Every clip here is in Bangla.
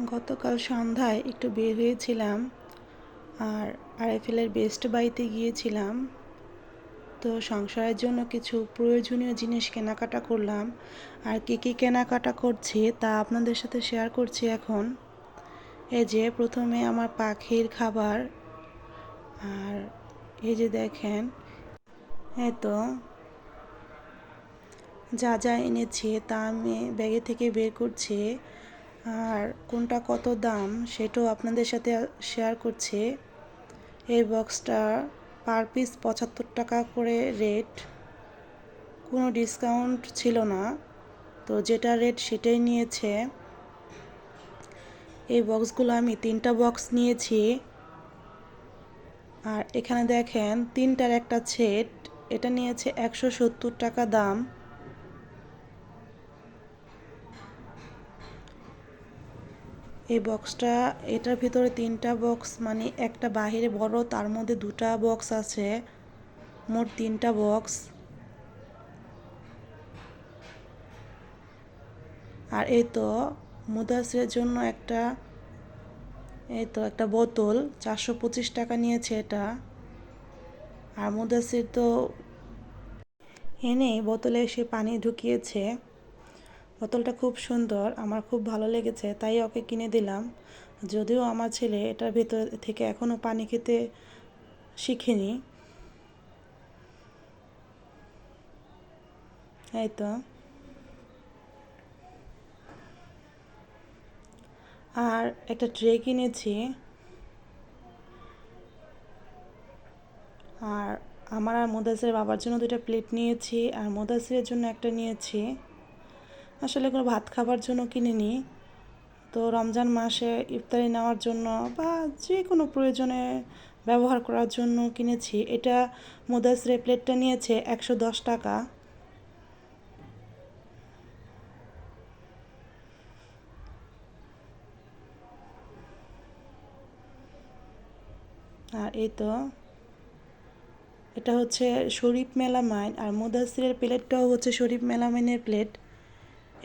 গতকাল সন্ধ্যায় একটু বের হয়েছিলাম আর আরএফএলের বেস্ট বাইতে গিয়েছিলাম। তো সংসারের জন্য কিছু প্রয়োজনীয় জিনিস কেনাকাটা করলাম। আর কী কী কেনাকাটা করছি তা আপনাদের সাথে শেয়ার করছি এখন। এই যে প্রথমে আমার পাখির খাবার। আর এই যে দেখেন, এই তো যা যা এনেছে তা আমি ব্যাগে থেকে বের করছি। আর কোনটা কত দাম সেটাও আপনাদের সাথে শেয়ার করছি। এই বক্সটা পার পিস পঁচাত্তর টাকা করে রেট কোনো ডিসকাউন্ট ছিল না। তো যেটা রেট সেটাই নিয়েছে। এই বক্সগুলো আমি তিনটা বক্স নিয়েছি। আর এখানে দেখেন তিনটার একটা সেট এটা নিয়েছে একশো সত্তর টাকা দাম। এই বক্সটা এটার ভিতরে তিনটা বক্স মানে একটা বাহিরে বড়, তার মধ্যে দুটা বক্স আছে। মোট তিনটা বক্স আর এই তো মুদাসের জন্য একটা, এই তো একটা বোতল, চারশো পঁচিশ টাকা নিয়েছে এটা। আর মুদাসির তো এনে বোতলে সে পানি ঢুকিয়েছে। বোতলটা খুব সুন্দর, আমার খুব ভালো লেগেছে, তাই ওকে কিনে দিলাম। যদিও আমার ছেলে এটার ভেতর থেকে এখনও পানি খেতে শিখেনি। এই তো। আর একটা ট্রে কিনেছি। আর আমার আর মোদাসের বাবার জন্য দুটা প্লেট নিয়েছি, আর মোদাসিরের জন্য একটা নিয়েছি। আসলে কোনো ভাত খাবার জন্য কিনে নিই তো রমজান মাসে ইফতারি নেওয়ার জন্য বা যে কোনো প্রয়োজনে ব্যবহার করার জন্য কিনেছি। এটা মুদাসরে প্লেটটা নিয়েছে একশো দশ টাকা। আর এই তো, এটা হচ্ছে শরীফ মেলামাইন। আর মুদাসিরের প্লেটটাও হচ্ছে শরীফ মেলামাইনের প্লেট।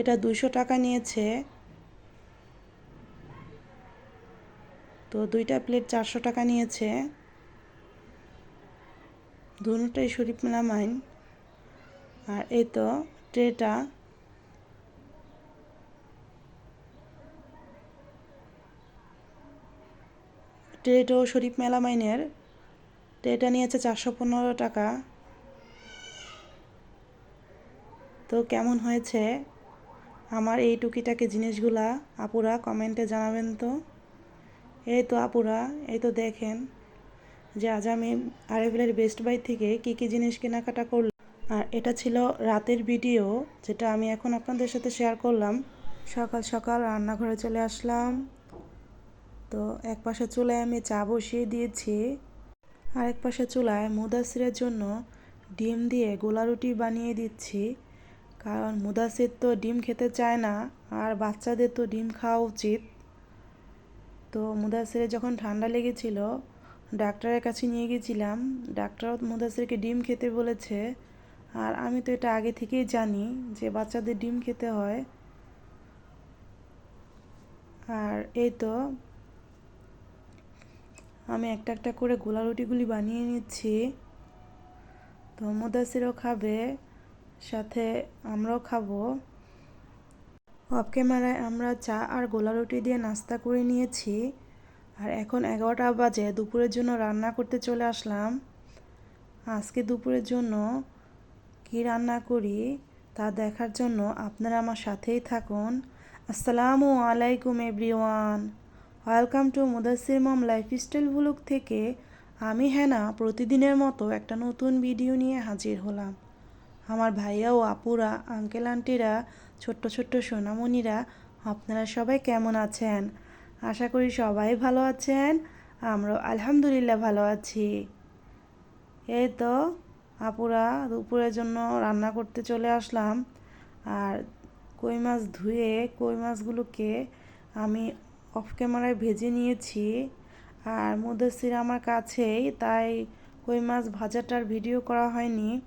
এটা দুশো টাকা নিয়েছে। তো দুইটা প্লেট চারশো টাকা নিয়েছে। দুটাই শরীফ মেলামাইন। আর এই তো ট্রেটা। ট্রেটাও শরীফ মেলামাইনের। ট্রেটা নিয়েছে চারশো পনেরো টাকা। তো কেমন হয়েছে? আমার এই টুকিটাকি জিনিসগুলা আপুরা কমেন্টে জানাবেন তো। এই তো আপুরা, এই তো দেখেন যে আজ আমি আরেভেলের বেস্ট বাই থেকে কী কী জিনিস কেনাকাটা করলাম। আর এটা ছিল রাতের ভিডিও, যেটা আমি এখন আপনাদের সাথে শেয়ার করলাম। সকাল সকাল রান্নাঘরে চলে আসলাম। তো এক পাশে চুলায় আমি চা বসিয়ে দিয়েছি। আরেক পাশে চুলায় মুদাসিরের জন্য ডিম দিয়ে গোলা রুটি বানিয়ে দিচ্ছি। কারণ মুদাসির তো ডিম খেতে চায় না, আর বাচ্চাদের তো ডিম খাওয়া উচিত। তো মুদাসিরের যখন ঠান্ডা লেগেছিল, ডাক্তারের কাছে নিয়ে গেছিলাম। ডাক্তারও মুদাসিরকে ডিম খেতে বলেছে, আর আমি তো এটা আগে থেকেই জানি যে বাচ্চাদের ডিম খেতে হয়। আর এই তো, আমি একটা একটা করে গোলা রুটিগুলি বানিয়ে নিচ্ছি। তো মুদাসিরও খাবে সাথে আমরাও খাব। অফ ক্যামেরায় আমরা চা আর গোলা রুটি দিয়ে নাস্তা করে নিয়েছি। আর এখন এগারোটা বাজে, দুপুরের জন্য রান্না করতে চলে আসলাম। আজকে দুপুরের জন্য কি রান্না করি তা দেখার জন্য আপনারা আমার সাথেই থাকুন। আসসালামু আলাইকুম everyone. Welcome to Mudassir mom lifestyle blog থেকে আমি হ্যানা প্রতিদিনের মতো একটা নতুন ভিডিও নিয়ে হাজির হলাম। আমার ভাইয়া ও আপুরা, আঙ্কেল আন্টিরা, ছোট্ট ছোট্ট সোনামণিরা, আপনারা সবাই কেমন আছেন? আশা করি সবাই ভালো আছেন। আমরাও আলহামদুলিল্লাহ ভালো আছি। এই তো আপুরা দুপুরের জন্য রান্না করতে চলে আসলাম। আর কই মাছ ধুয়ে, কই মাছগুলোকে আমি অফ ক্যামেরায় ভেজে নিয়েছি। আর মুদাসির আমার কাছেই, তাই কই মাছ ভাজাটার ভিডিও করা হয়নি।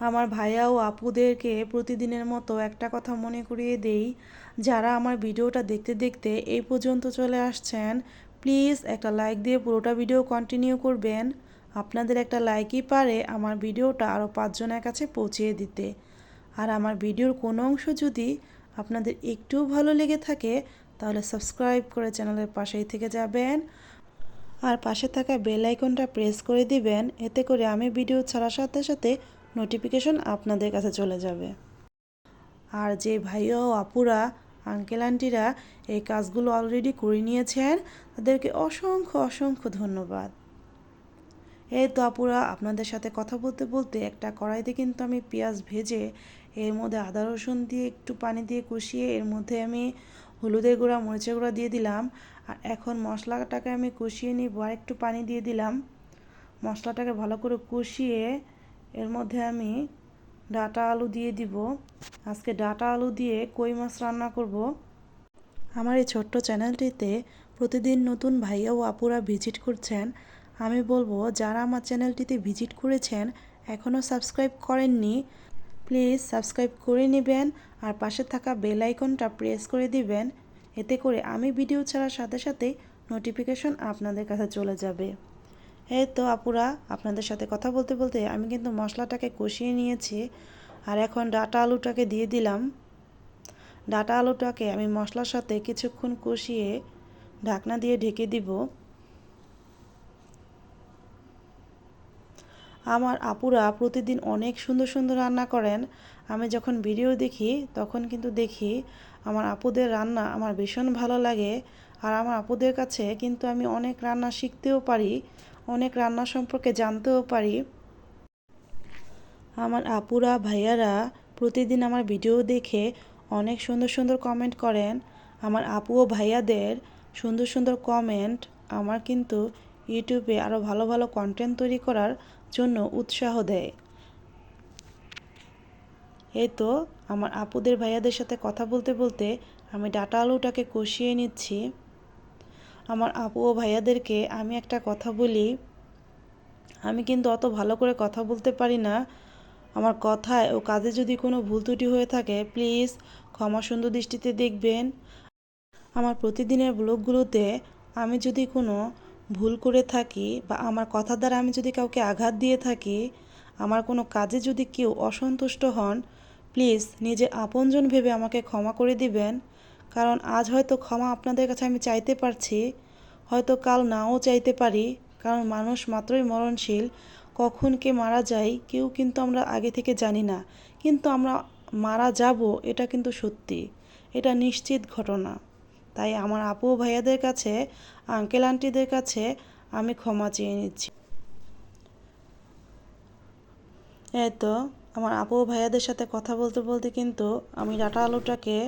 আমার ভাইয়া ও আপুদেরকে প্রতিদিনের মতো একটা কথা মনে করিয়ে দেই। যারা আমার ভিডিওটা দেখতে দেখতে এই পর্যন্ত চলে আসছেন, প্লিজ একটা লাইক দিয়ে পুরোটা ভিডিও কন্টিনিউ করবেন। আপনাদের একটা লাইকই পারে আমার ভিডিওটা আরও পাঁচজনের কাছে পৌঁছিয়ে দিতে। আর আমার ভিডিওর কোনো অংশ যদি আপনাদের একটুও ভালো লেগে থাকে, তাহলে সাবস্ক্রাইব করে চ্যানেলের পাশেই থেকে যাবেন। আর পাশে থাকা বেল আইকনটা প্রেস করে দিবেন, এতে করে আমি ভিডিও ছাড়ার সাথে সাথে নোটিফিকেশন আপনাদের কাছে চলে যাবে। আর যে ভাইয়া ও আপুরা আঙ্কেল আন্টিরা এই কাজগুলো অলরেডি করে নিয়েছেন, তাদেরকে অসংখ্য অসংখ্য ধন্যবাদ। এই তো আপুরা, আপনাদের সাথে কথা বলতে বলতে একটা কড়াইতে কিন্তু আমি পেঁয়াজ ভেজে, এর মধ্যে আদা, রসুন দিয়ে একটু পানি দিয়ে কষিয়ে, এর মধ্যে আমি হলুদের গুঁড়া, মরিচের গুঁড়া দিয়ে দিলাম। আর এখন মশলাটাকে আমি কষিয়ে নিব আর একটু পানি দিয়ে দিলাম। মশলাটাকে ভালো করে কষিয়ে এর মধ্যে আমি ডাটা আলু দিয়ে দিব। আজকে ডাটা আলু দিয়ে কই মাছ রান্না করব? আমার এই ছোট্ট চ্যানেলটিতে প্রতিদিন নতুন ভাইয়া ও আপুরা ভিজিট করছেন। আমি বলব, যারা আমার চ্যানেলটিতে ভিজিট করেছেন এখনও সাবস্ক্রাইব করেননি, প্লিজ সাবস্ক্রাইব করে নেবেন আর পাশে থাকা বেল আইকনটা প্রেস করে দিবেন। এতে করে আমি ভিডিও ছাড়ার সাথে সাথে নোটিফিকেশন আপনাদের কাছে চলে যাবে। এই তো আপুরা, আপনাদের সাথে কথা বলতে বলতে আমি কিন্তু মশলাটাকে কষিয়ে নিয়েছি আর এখন ডাটা আলুটাকে দিয়ে দিলাম। ডাটা আলুটাকে আমি মশলার সাথে কিছুক্ষণ কষিয়ে ঢাকনা দিয়ে ঢেকে দিব। আমার আপুরা প্রতিদিন অনেক সুন্দর সুন্দর রান্না করেন। আমি যখন ভিডিও দেখি, তখন কিন্তু দেখি আমার আপুদের রান্না আমার ভীষণ ভালো লাগে। আর আমার আপুদের কাছে কিন্তু আমি অনেক রান্না শিখতেও পারি। অনেক রান্না সম্পর্কে জানতেও পারি। আমার আপুরা, ভাইয়ারা প্রতিদিন আমার ভিডিও দেখে অনেক সুন্দর সুন্দর কমেন্ট করেন। আমার আপু ও ভাইয়াদের সুন্দর সুন্দর কমেন্ট আমার কিন্তু ইউটিউবে আরও ভালো ভালো কন্টেন্ট তৈরি করার জন্য উৎসাহ দেয়। এই তো আমার আপুদের, ভাইয়াদের সাথে কথা বলতে বলতে আমি ডাটা আলুটাকে কষিয়ে নিচ্ছি। আমার আপু ও ভাইয়াদেরকে আমি একটা কথা বলি। আমি কিন্তু অত ভালো করে কথা বলতে পারি না। আমার কথায় ও কাজে যদি কোনো ভুল ত্রুটি হয়ে থাকে, প্লিজ ক্ষমা সুন্দর দৃষ্টিতে দেখবেন। আমার প্রতিদিনের ব্লগগুলোতে আমি যদি কোনো ভুল করে থাকি বা আমার কথা দ্বারা আমি যদি কাউকে আঘাত দিয়ে থাকি, আমার কোনো কাজে যদি কেউ অসন্তুষ্ট হন, প্লিজ নিজে আপনজন ভেবে আমাকে ক্ষমা করে দিবেন। কারণ আজ হয়তো ক্ষমা আপনাদের কাছে আমি চাইতে পারছি, হয়তো কাল নাও চাইতে পারি, কারণ মানুষ মাত্রই মরণশীল, কখন কে মারা যায় কেউ কিন্তু আমরা আগে থেকে জানি না, কিন্তু আমরা মারা যাব এটা কিন্তু সত্যি, এটা নিশ্চিত ঘটনা। তাই আমার আপু ভাইয়াদের কাছে, আঙ্কেল আন্টিদের কাছে আমি ক্ষমা চেয়ে নিচ্ছি। এই তো, আমার আপু ভাইয়াদের সাথে কথা বলতে বলতে কিন্তু আমি ডাটা আলুটাকে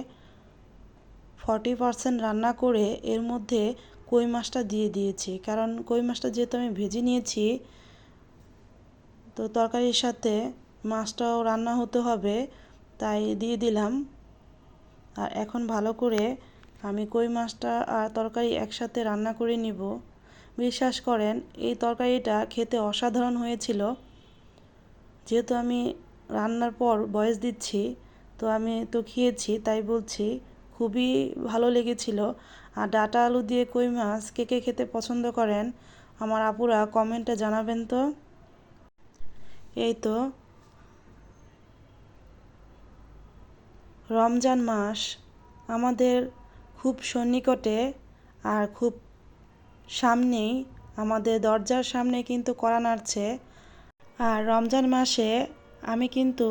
ফর্টি পারসেন্ট রান্না করে এর মধ্যে কই মাছটা দিয়ে দিয়েছি। কারণ কই মাছটা যেহেতু আমি ভেজে নিয়েছি, তো তরকারির সাথে মাছটাও রান্না হতে হবে, তাই দিয়ে দিলাম। আর এখন ভালো করে আমি কই মাছটা আর তরকারি একসাথে রান্না করে নিব। বিশ্বাস করেন, এই তরকারিটা খেতে অসাধারণ হয়েছিল। যেহেতু আমি রান্নার পর বয়স দিচ্ছি, তো আমি তো খেয়েছি, তাই বলছি খুবই ভালো লেগেছিল। আর ডাটা আলু দিয়ে কই মাছ? কে কে খেতে পছন্দ করেন? আমার আপুরা কমেন্টে জানাবেন তো। এই তো। রমজান মাস আমাদের খুব সন্নিকটে আর খুব সামনেই আমাদের দরজার সামনে কিন্তু করা নাড়ছে। আর রমজান মাসে আমি কিন্তু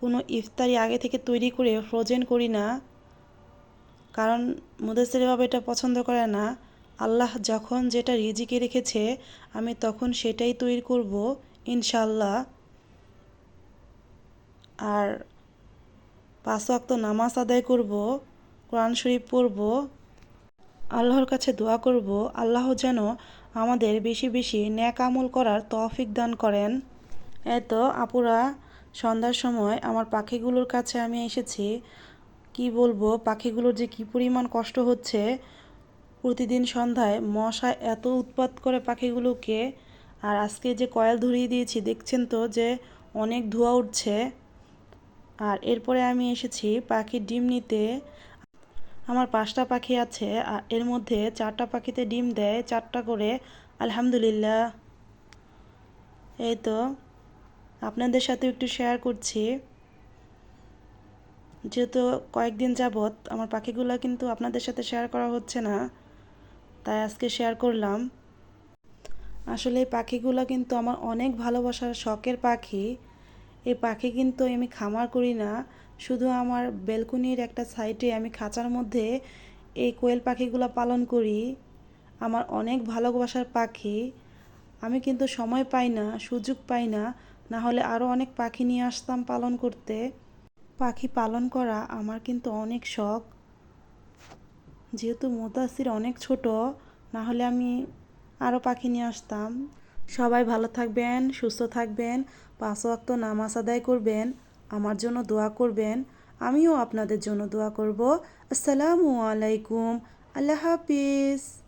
কোনো ইফতারি আগে থেকে তৈরি করে ফ্রোজেন করি না। কারণ মুদেসের বাবা এটা পছন্দ করে না। আল্লাহ যখন যেটা রিজিকে রেখেছে, আমি তখন সেটাই তৈরি করব ইনশাল্লাহ আর পাঁচ ওয়াক্ত নামাজ আদায় করব, কোরআন শরীফ পড়ব, আল্লাহর কাছে দোয়া করব। আল্লাহ যেন আমাদের বেশি বেশি ন্যাক আমল করার তৌফিক দান করেন। এত আপুরা, সন্ধ্যার সময় আমার পাখিগুলোর কাছে আমি এসেছি। কি বলব, পাখিগুলোর যে কি পরিমাণ কষ্ট হচ্ছে, প্রতিদিন সন্ধ্যায় মশা এত উৎপাত করে পাখিগুলোকে, আর আজকে যে কয়েল ধরিয়ে দিয়েছি, দেখছেন তো যে অনেক ধোঁয়া উঠছে। আর এরপরে আমি এসেছি পাখির ডিম নিতে। আমার পাঁচটা পাখি আছে, আর এর মধ্যে চারটা পাখিতে ডিম দেয়, চারটা করে। আলহামদুলিল্লাহ। এই তো, আপনাদের সাথে একটু শেয়ার করছি। যেহেতু কয়েকদিন যাবৎ আমার পাখিগুলো কিন্তু আপনাদের সাথে শেয়ার করা হচ্ছে না, তাই আজকে শেয়ার করলাম। আসলে এই পাখিগুলো কিন্তু আমার অনেক ভালোবাসার শখের পাখি। এই পাখি কিন্তু আমি খামার করি না, শুধু আমার বেলকুনির একটা সাইডে আমি খাঁচার মধ্যে এই কোয়েল পাখিগুলো পালন করি। আমার অনেক ভালোবাসার পাখি। আমি কিন্তু সময় পাই না, সুযোগ পাই না না হলে আরও অনেক পাখি নিয়ে আসতাম পালন করতে। পাখি পালন করা আমার কিন্তু অনেক শখ। যেহেতু মোতাসির অনেক ছোট না হলে আমি আরও পাখি নিয়ে আসতাম। সবাই ভালো থাকবেন, সুস্থ থাকবেন, পাঁচ ওয়াক্ত নামাজ আদায় করবেন, আমার জন্য দোয়া করবেন, আমিও আপনাদের জন্য দোয়া করব। আসসালামু আলাইকুম, আল্লাহ হাফিজ।